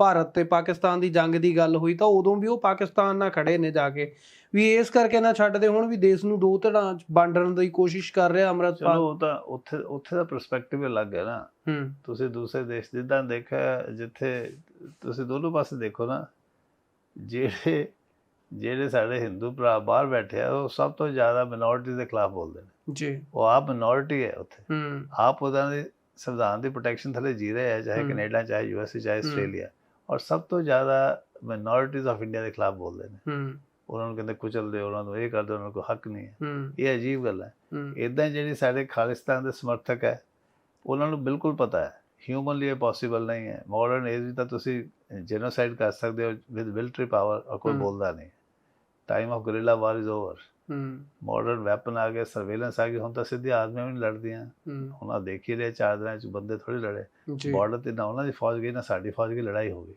ਭਾਰਤ ਤੇ ਪਾਕਿਸਤਾਨ ਦੀ ਜੰਗ ਦੀ ਗੱਲ ਹੋਈ ਤਾਂ ਉਦੋਂ ਵੀ ਉਹ ਪਾਕਿਸਤਾਨ ਨਾਲ ਖੜੇ ਨੇ ਜਾ ਕੇ। ਵੀ ਇਸ ਕਰਕੇ ਨਾ ਛੱਡਦੇ ਹੁਣ ਵੀ ਦੇਸ਼ ਨੂੰ ਦੋ ਧੜਾਂ 'ਚ ਵੰਡਣ ਦੀ ਕੋਸ਼ਿਸ਼ ਕਰ ਰਿਹਾ ਅਮਰਤਪਾਲ। ਚਲੋ ਉਹ ਤਾਂ ਉੱਥੇ ਉੱਥੇ ਦਾ ਪਰਸਪੈਕਟਿਵ ਅਲੱਗ ਹੈ ਨਾ। ਤੁਸੀਂ ਦੂਸਰੇ ਦੇਸ਼ ਜਿੱਦਾਂ ਦੇਖਿਆ ਜਿੱਥੇ ਤੁਸੀਂ ਦੋਨੋਂ ਪਾਸੇ ਦੇਖੋ ਨਾ ਜਿਹੜੇ ਜਿਹੜੇ ਸਾਡੇ ਹਿੰਦੂ ਭਰਾ ਬਾਹਰ ਬੈਠੇ ਆ ਉਹ ਸਭ ਤੋਂ ਜ਼ਿਆਦਾ ਮਿਨੋਰਿਟੀ ਦੇ ਖਿਲਾਫ ਬੋਲਦੇ ਨੇ। ਜੀ। ਉਹ ਆਪ ਮਿਨੋਰਿਟੀ ਹੈ ਉੱਥੇ। ਹੂੰ। ਆਪ ਉਹਨਾਂ ਦੇ ਸੰਵਿਧਾਨ ਦੀ ਪ੍ਰੋਟੈਕਸ਼ਨ ਥੱਲੇ ਜੀ ਰਹੇ ਹੈ ਚਾਹੇ। ਕੈਨੇਡਾ ਚਾਹੇ ਯੂਐਸਏ ਚਾਹੇ। ਆਸਟ੍ਰੇਲੀਆ। ਔਰ ਸਭ ਤੋਂ ਜ਼ਿਆਦਾ ਮਿਨੋਰਿਟੀਜ਼ ਆਫ ਇੰਡੀਆ ਦੇ ਖਿਲਾਫ ਬੋਲਦੇ ਨੇ। ਹੂੰ। ਉਹਨਾਂ ਨੂੰ ਕਹਿੰਦੇ ਕੁਚਲਦੇ ਉਹਨਾਂ ਨੂੰ ਇਹ ਕਰਦੇ ਉਹਨਾਂ ਨੂੰ ਕੋਈ ਹੱਕ ਨਹੀਂ ਹੈ। ਇਹ ਅਜੀਬ ਗੱਲ ਹੈ। ਇਦਾਂ ਜਿਹੜੀ ਸਾਡੇ ਖਾਲਿਸਤਾਨ ਦੇ ਸਮਰਥਕ ਹੈ ਉਹਨਾਂ ਨੂੰ ਬਿਲਕੁਲ ਪਤਾ ਹੈ। ਹਿਊਮਨਲੀ ਇਹ ਪੋਸੀਬਲ ਨਹੀਂ ਹੈ। ਮਾਡਰਨ ਏਜ ਵਿੱਚ ਤਾਂ ਤੁਸੀਂ ਜੈਨੋਸਾਈਡ ਕਰ ਸਕਦੇ ਹੋ ਵਿਦ ਮਿਲਟਰੀ ਪਾਵਰ ਔਰ ਕੋਈ। ਬੋਲਦਾ ਨਹੀਂ time of guerrilla war is over modern weapon ਆ ਗਏ ਸਰਵੇਲੈਂਸ ਆ ਗਈ ਹੁਣ ਤਾਂ ਸਿੱਧੀ ਆਦਮੀਆਂ ਵੀ ਨਹੀਂ ਲੜਦੀਆਂ ਆ ਦੇਖ ਰਹੇ ਚਾਰ ਦਿਨਾਂ ਚ ਬੰਦੇ ਥੋੜੀ ਲੜੇ ਬਾਰਡਰ ਤੇ ਨਾ ਉਹਨਾਂ ਦੀ ਫੌਜ ਗਈ ਨਾ ਸਾਡੀ ਫੌਜ ਦੀ ਲੜਾਈ ਹੋ ਗਈ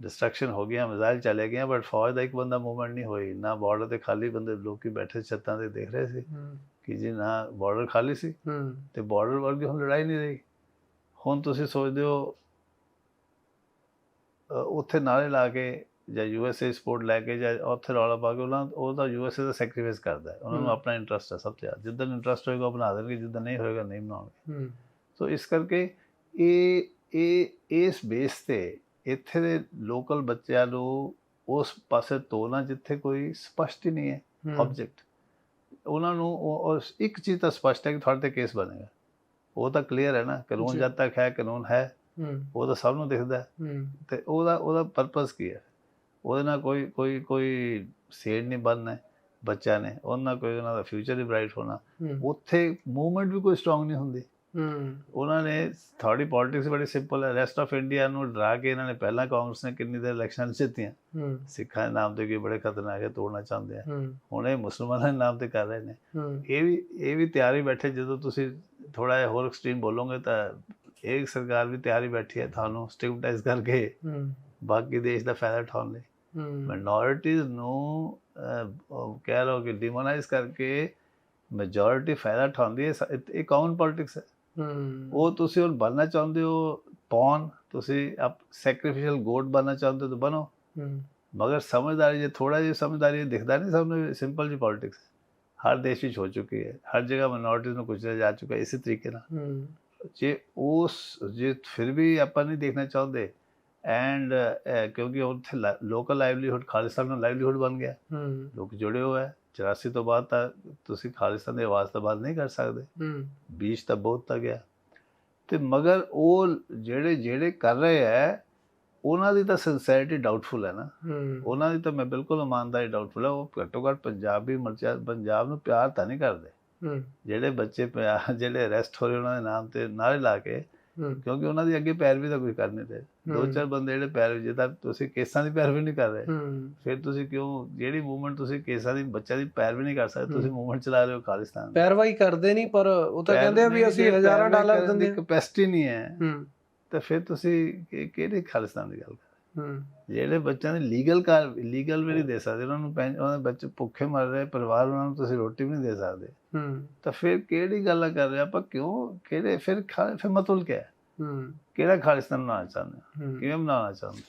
ਡਿਸਟਰਕਸ਼ਨ ਹੋ ਗਿਆ ਮਿਜ਼ਾਈਲ ਚਲੇ ਗਏ ਬਟ ਫੌਜ ਦਾ ਇੱਕ ਬੰਦਾ ਮੂਵਮੈਂਟ ਨਹੀਂ ਹੋਈ ਨਾ ਬਾਰਡਰ ਤੇ ਖਾਲੀ ਬੰਦੇ ਲੋਕੀ ਬੈਠੇ ਛੱਤਾਂ ਤੇ ਦੇਖ ਰਹੇ ਸੀ ਕਿ ਜੀ ਨਾ ਬਾਰਡਰ ਖਾਲੀ ਸੀ ਤੇ ਬਾਰਡਰ ਵਰਗੀ ਹੁਣ ਲੜਾਈ ਨਹੀਂ ਰਹੀ ਹੁਣ ਤੁਸੀਂ ਸੋਚਦੇ ਹੋ ਉੱਥੇ ਨਾਰੇ ਲਾ ਕੇ ਜਾਂ ਯੂਐਸਏ ਸਪੋਰਟ ਲੈ ਕੇ ਜਾਂ ਉੱਥੇ ਰੌਲਾ ਪਾ ਕੇ ਉਹਨਾਂ ਉਹ ਤਾਂ ਯੂਐਸਏ ਦਾ ਸੈਕਰੀਫਾਈਸ ਕਰਦਾ ਉਹਨਾਂ ਨੂੰ। ਆਪਣਾ ਇੰਟਰਸਟ ਹੈ ਸਭ ਤੋਂ ਜ਼ਿਆਦਾ। ਜਿੱਦਨ ਇੰਟਰਸਟ ਹੋਏਗਾ ਉਹ ਬਣਾ ਦੇਣਗੇ ਜਿੱਦਨ ਨਹੀਂ ਹੋਏਗਾ ਨਹੀਂ ਬਣਾਉਣਗੇ। ਸੋ ਇਸ ਕਰਕੇ ਇਹ ਇਹ ਇਸ ਬੇਸ ਤੇ ਇੱਥੇ ਦੇ ਲੋਕਲ ਬੱਚਿਆਂ ਨੂੰ ਉਸ ਪਾਸੇ ਤੋਲਣਾ ਜਿੱਥੇ ਕੋਈ ਸਪਸ਼ਟ ਹੀ ਨਹੀਂ ਹੈ ਆਬਜੈਕਟ ਉਹਨਾਂ ਨੂੰ ਉਹ- ਇੱਕ ਚੀਜ਼ ਤਾਂ ਸਪਸ਼ਟ ਹੈ ਕਿ ਤੁਹਾਡੇ ਤੇ ਕੇਸ ਬਣੇਗਾ। ਉਹ ਤਾਂ ਕਲੀਅਰ ਹੈ ਨਾ ਕਾਨੂੰਨ। ਜਦ ਤੱਕ ਹੈ ਕਾਨੂੰਨ ਹੈ। ਉਹ ਤਾਂ ਸਭ ਨੂੰ ਦਿਖਦਾ ਹੂੰ। ਤੇ ਉਹਦਾ ਉਹਦਾ ਪਰਪਸ ਕੀ ਹੈ? ਉਹਦੇ ਨਾਲ ਕੋਈ ਕੋਈ ਕੋਈ ਸੇਡ ਨਹੀਂ ਬਣਨਾ ਬੱਚਾ ਨੇ ਉਹਨਾਂ ਕੋਈ ਉਹਨਾਂ ਦਾ ਫਿਊਚਰ ਹੀ ਬ੍ਰਾਈਟ ਹੋਣਾ। ਉੱਥੇ ਮੂਵਮੈਂਟ ਵੀ ਕੋਈ ਸਟਰੋਂਗ ਨਹੀਂ ਹੁੰਦੀ। ਉਹਨਾਂ ਨੇ ਥੋੜੀ ਪੋਲਿਟਿਕਸ ਬੜੀ ਸਿੰਪਲ ਹੈ। ਰੈਸਟ ਆਫ ਇੰਡੀਆ ਨੂੰ ਡਰਾ ਕੇ ਇਹਨਾਂ ਨੇ ਪਹਿਲਾਂ ਕਾਂਗਰਸ ਨੇ ਕਿੰਨੀ ਦੇਰ ਇਲੈਕਸ਼ਨ ਜਿੱਤੀਆਂ। ਸਿੱਖਾਂ ਦੇ ਨਾਮ ਤੇ ਕੀ ਬੜੇ ਖਤਰਨਾਕ ਹੈ ਤੋੜਨਾ ਚਾਹੁੰਦੇ ਆ। ਹੁਣ ਇਹ ਮੁਸਲਮਾਨਾਂ ਦੇ ਨਾਮ ਤੇ ਕਰ ਰਹੇ ਨੇ। ਇਹ ਵੀ ਇਹ ਵੀ ਤਿਆਰੀ ਬੈਠੇ ਜਦੋਂ ਤੁਸੀਂ ਥੋੜਾ ਜਿਹਾ ਹੋਰ ਐਕਸਟ੍ਰੀਮ ਬੋਲੋਗੇ ਤਾਂ ਇਹ ਸਰਕਾਰ ਵੀ ਤਿਆਰੀ ਬੈਠੀ ਹੈ ਤੁਹਾਨੂੰ ਸਟਿਗਮਟਾਈਜ਼ ਕਰਕੇ। ਬਾਕੀ ਦੇਸ਼ ਦਾ ਫਾਇਦਾ ਉਠਾਉਣ ਲਈ। ਮਿਨੋਰਿਟੀਜ਼ ਨੂੰ ਕਹਿ ਲਓ ਕਿ ਡਿਮੋਨਾਈਜ਼ ਕਰਕੇ ਮੈਜੋਰਿਟੀ ਫਾਇਦਾ ਉਠਾਉਂਦੀ ਹੈ ਇਹ- ਕਾਮਨ ਪੋਲਿਟਿਕਸ ਹੈ। ਉਹ ਤੁਸੀਂ ਹੁਣ ਬਣਨਾ ਚਾਹੁੰਦੇ ਹੋ ਪੌਨ ਤੁਸੀਂ ਆਪ ਸੈਕਰੀਫੀਸ਼ੀਅਲ ਗੋਡ ਬਣਨਾ ਚਾਹੁੰਦੇ ਹੋ ਤਾਂ ਬਣੋ। ਮਗਰ ਸਮਝਦਾਰੀ ਜੇ ਥੋੜਾ ਜਿਹਾ ਸਮਝਦਾਰੀ ਦਿਖਦਾ ਨਹੀਂ ਸਭ ਨੂੰ ਸਿੰਪਲ ਜੀ ਪੋਲਿਟਿਕਸ ਹਰ ਦੇਸ਼ ਵਿੱਚ ਹੋ ਚੁੱਕੀ ਹੈ ਹਰ ਜਗ੍ਹਾ ਮਿਨੋਰਿਟੀਜ਼ ਨੂੰ ਕੁਚਲਿਆ ਜਾ ਚੁੱਕਾ ਇਸੇ ਤਰੀਕੇ ਨਾਲ। ਜੇ ਉਸ ਜੇ ਫਿਰ ਵੀ ਆਪਾਂ ਨਹੀਂ ਦੇਖਣਾ ਚਾਹੁੰਦੇ ਐਂਡ ਕਿਉਂਕਿ ਉੱਥੇ ਲੋਕਲ ਲਾਈਵਲੀਹੁੱਡ ਖਾਲਿਸਤਾਨ ਦਾ ਲਾਈਵਲੀਹੁੱਡ ਬਣ ਗਿਆ ਲੋਕ ਜੁੜੇ ਹੋਏ ਹੈ 84 ਤੋਂ ਬਾਅਦ ਤਾਂ ਤੁਸੀਂ ਖਾਲਿਸਤਾਨ ਦੀ ਆਵਾਜ਼ ਤਾਂ ਬਾਤ ਨਹੀਂ ਕਰ ਸਕਦੇ ਬੀਚ ਤਾਂ ਬਹੁਤ ਤਾਂ ਗਿਆ ਤੇ ਮਗਰ ਉਹ ਜਿਹੜੇ ਜਿਹੜੇ ਕਰ ਰਹੇ ਹੈ ਉਹਨਾਂ ਦੀ ਤਾਂ ਸਿੰਸੈਰਿਟੀ ਡਾਊਟਫੁਲ ਹੈ ਨਾ ਉਹਨਾਂ ਦੀ ਤਾਂ ਮੈਂ ਬਿਲਕੁਲ ਇਮਾਨਦਾਰੀ ਡਾਊਟਫੁਲ ਹੈ ਉਹ ਘੱਟੋ ਘੱਟ ਪੰਜਾਬੀ ਮਰਚਾ ਪੰਜਾਬ ਨੂੰ ਪਿਆਰ ਤਾਂ ਨਹੀਂ ਕਰਦੇ ਜਿਹੜੇ ਬੱਚੇ ਪਿਆ- ਜਿਹੜੇ ਅਰੈਸਟ ਹੋ ਰਹੇ ਉਹਨਾਂ ਦੇ ਨਾਮ ਤੇ ਨਾਰੇ ਲਾ ਕੇ ਕਿਉਂਕਿ ਉਹਨਾਂ ਦੀ ਅੱਗੇ ਪੈਰਵੀ ਤਾਂ ਕੋਈ ਕਰਨੇ ਤੇ ਦੋ। ਚਾਰ ਬੰਦੇ ਜਿਹੜੇ ਪੈਰਵੀ ਜੇ ਤਾਂ ਤੁਸੀਂ ਕੇਸਾਂ ਦੀ ਪੈਰਵੀ ਨਹੀਂ ਕਰ ਰਹੇ। ਫਿਰ ਤੁਸੀਂ ਕਿਉਂ ਜਿਹੜੀ ਮੂਵਮੈਂਟ ਤੁਸੀਂ ਕੇਸਾਂ ਦੀ ਬੱਚਿਆਂ ਦੀ ਪੈਰਵੀ ਨਹੀਂ ਕਰ ਸਕਦੇ ਤੁਸੀਂ। ਮੂਵਮੈਂਟ ਚਲਾ ਰਹੇ ਹੋ ਖਾਲਿਸਤਾਨ ਪੈਰਵਾਈ ਕਰਦੇ ਨਹੀਂ ਪਰ ਉਹ ਤਾਂ ਕਹਿੰਦੇ ਆ ਵੀ ਅਸੀਂ ਹਜ਼ਾਰਾਂ ਡਾਲਰ ਦਿੰਦੇ ਕੈਪੈਸਿਟੀ ਨਹੀਂ ਹੈ। ਤਾਂ ਫਿਰ ਤੁਸੀਂ ਕਿਹੜੇ ਖਾਲਿਸਤਾਨ ਦੀ ਗੱਲ ਕਰ ਜਿਹੜੇ ਬੱਚਿਆਂ ਦੀ ਲੀਗਲ ਕਾਰ ਲੀਗਲ ਵੀ ਨਹੀਂ ਦੇ ਸਕਦੇ ਉਹਨਾਂ ਨੂੰ ਉਹਨਾਂ ਦੇ ਬੱਚੇ ਭੁੱਖੇ ਮਰ ਰਹੇ ਪਰਿਵਾਰ ਉਹਨਾਂ ਨੂੰ ਤੁਸੀਂ ਰੋਟੀ ਵੀ ਨਹੀਂ ਦੇ ਸਕਦੇ। ਹੂੰ। ਤਾਂ ਫਿਰ ਕਿਹੜੀ ਗੱਲ ਕਰ ਰਹੇ ਆਪਾਂ ਕਿਉਂ ਕਿਹੜੇ ਫਿਰ ਫਿਰ ਮਤਲਬ ਕਿਆ ਹੈ? ਹੂੰ। ਕਿਹੜਾ ਖਾਲਿਸਤਾਨ ਬਣਾਉਣਾ ਚਾਹੁੰਦੇ ਕਿਵੇਂ ਬਣਾਉਣਾ ਚਾਹੁੰਦੇ?